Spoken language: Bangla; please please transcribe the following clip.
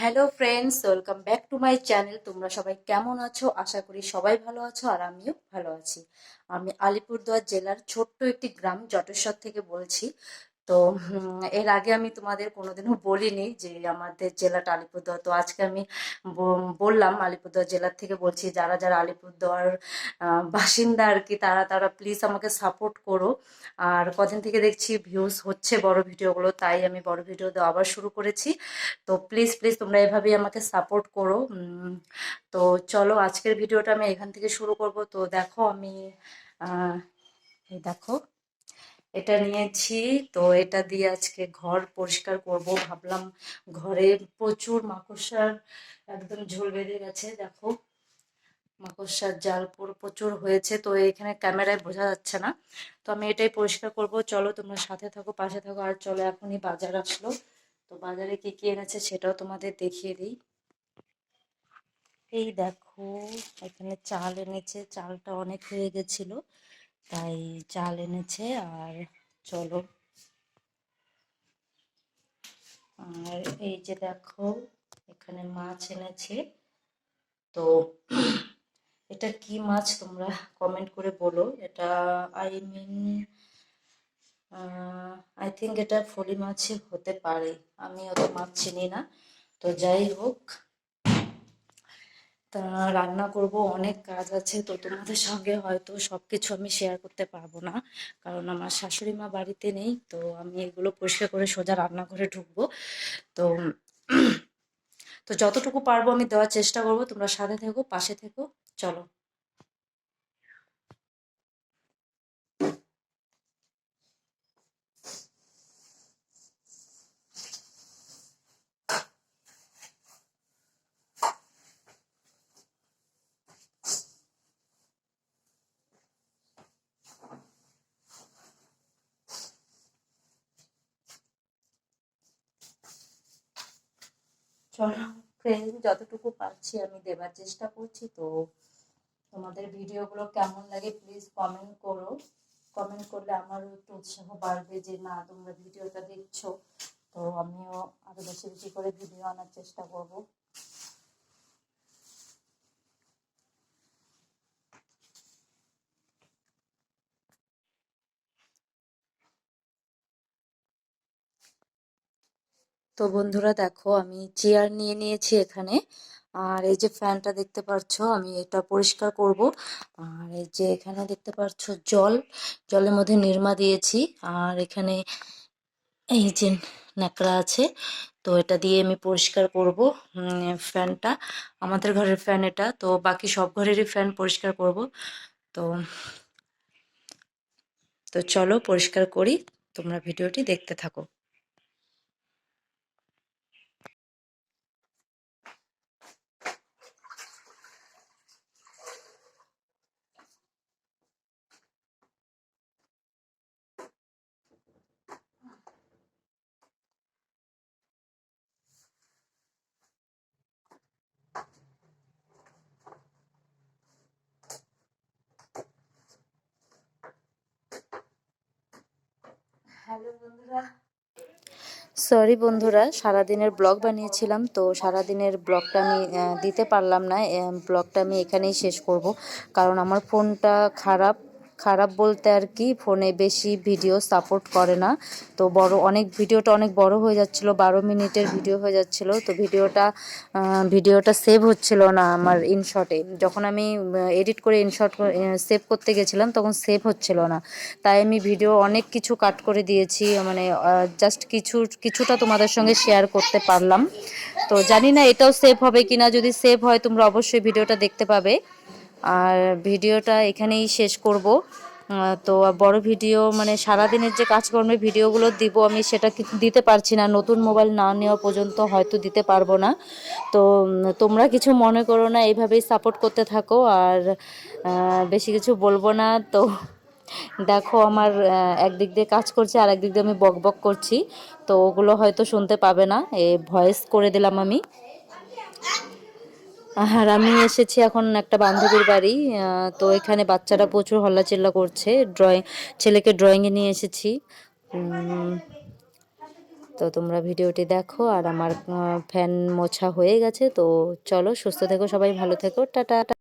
Hello friends, welcome back to my channel. তোমরা সবাই কেমন আছো? আশা করি সবাই ভালো আছো আর আমিও ভালো আছি। আমি আলিপুরদুয়ার জেলার ছোট্ট একটি গ্রাম জটেশ্বর থেকে বলছি। তো এর আগে আমি তোমাদের কোনোদিনও বলিনি যে আমাদের জেলাটা আলিপুরদুয়ার। তো আজকে আমি বললাম আলিপুরদুয়ার জেলার থেকে বলছি, যারা যারা আলিপুরদুয়ার বাসিন্দা আর কি, তারা তারা প্লিজ আমাকে সাপোর্ট করো। আর কদিন থেকে দেখছি ভিউজ হচ্ছে বড় ভিডিওগুলো, তাই আমি বড় ভিডিও দেওয়া আবার শুরু করেছি। তো প্লিজ প্লিজ তোমরা এভাবেই আমাকে সাপোর্ট করো। তো চলো আজকের ভিডিওটা আমি এখান থেকে শুরু করব। তো দেখো আমি এই দেখো। এটা নিয়েছি। তো এটা দিয়ে আজকে ঘর পরিষ্কার করব। ভাবলাম ঘরে প্রচুর মাকড়সার একদম ঝোল বেঁধে গেছে, দেখো। মাকড়সার জাল পুরো প্রচুর হয়েছে, তো এখানে ক্যামেরায় বোঝা যাচ্ছে না। তো আমি এটাই পরিষ্কার করব। চলো তোমরা সাথে থাকো, পাশে থাকো, আর চলো এখনই বাজার আসলো। তো বাজারে কি কি এনেছে সেটাও তোমাদের দেখিয়ে দিই। এই দেখো, এখানে চাল এনেছে, চালটা অনেক হয়ে গেছিল। তাই চাল এনেছে, আর চলো। আর এই যে দেখো, এখানে মাছ এনেছে। তো এটা কি মাছ তোমরা কমেন্ট করে বলো। এটা আই মিন আই থিঙ্ক এটা ফলি মাছই হতে পারে। আমি অত মাছ চিনি না। তো যাই হোক তা রান্না করব, অনেক কাজ আছে, তো তোমাদের সঙ্গে হয়তো সব কিছু আমি শেয়ার করতে পারব না। কারণ আমার শাশুড়ি মা বাড়িতে নেই, তো আমি এগুলো পরিষ্কার করে সোজা রান্নাঘরে ঢুকবো। তো তো যতটুকু পারব আমি দেওয়ার চেষ্টা করব, তোমরা সাথে থেকো, পাশে থেকো, চলো। ফ্রেন্ড যতটুকু পারছি আমি দেবার চেষ্টা করছি। তো তোমাদের ভিডিওগুলো কেমন লাগে প্লিজ কমেন্ট করো। কমেন্ট করলে আমারও একটু উৎসাহ বাড়বে যে, না, তোমরা ভিডিওটা দেখছ। তো আমিও আরও বেশি বেশি করে ভিডিও আনার চেষ্টা করব। তো বন্ধুরা দেখো, আমি চেয়ার নিয়ে নিয়েছি এখানে। আর এই যে ফ্যানটা দেখতে পাচ্ছ আমি এটা পরিষ্কার করব। আর এই যে এখানে দেখতে পাচ্ছ জল, জলের মধ্যে নির্মা দিয়েছি। আর এখানে এই যে ন্যাকড়া আছে, তো এটা দিয়ে আমি পরিষ্কার করব ফ্যানটা আমাদের ঘরের ফ্যান এটা, তো বাকি সব ঘরেরই ফ্যান পরিষ্কার করব। তো তো চলো পরিষ্কার করি, তোমরা ভিডিওটি দেখতে থাকো। বন্ধুরা। সরি বন্ধুরা, সারাদিনের ব্লগ বানিয়েছিলাম, তো সারাদিনের ব্লগটা আমি দিতে পারলাম না ব্লগটা আমি এখানেই শেষ করব। কারণ আমার ফোনটা খারাপ খারাপ বলতে আর কি, ফোনে বেশি ভিডিও সাপোর্ট করে না। তো বড়, অনেক ভিডিওটা অনেক বড় হয়ে যাচ্ছিল, বারো মিনিটের ভিডিও হয়ে যাচ্ছিল। তো ভিডিওটা ভিডিওটা সেভ হচ্ছিল না আমার ইনশটে যখন আমি এডিট করে ইনশট সেভ করতে গেছিলাম, তখন সেভ হচ্ছিল না। তাই আমি ভিডিও অনেক কিছু কাট করে দিয়েছি মানে জাস্ট কিছু, কিছুটা তোমাদের সঙ্গে শেয়ার করতে পারলাম। তো জানি না এটাও সেভ হবে কিনা, যদি সেভ হয় তোমরা অবশ্যই ভিডিওটা দেখতে পাবে। আর ভিডিওটা এখানেই শেষ করব। তো বড় ভিডিও মানে সারাদিনের যে কাজকর্মের ভিডিওগুলো দিব আমি সেটা দিতে পারছি না। নতুন মোবাইল না নেওয়া পর্যন্ত হয়তো দিতে পারব না। তো তোমরা কিছু মনে করো না, এইভাবেই সাপোর্ট করতে থাকো। আর বেশি কিছু বলব না। তো, দেখো আমার একদিক দিয়ে কাজ করছে আর একদিক দিয়ে আমি বক বক করছি। তো ওগুলো হয়তো শুনতে পাবে না। এ ভয়েস করে দিলাম আমি। আর আমি এসেছি এখন একটা বান্ধবীর বাড়ি তো এখানে বাচ্চারা প্রচুর হল্লাচিল্লা করছে ড্রয়িং ছেলেকে ড্রয়িংয়ে নিয়ে এসেছি। তো তোমরা ভিডিওটি দেখো, আর আমার ফ্যান মোছা হয়ে গেছে, তো চলো সুস্থ থেকো, সবাই ভালো থেকো, টাটা।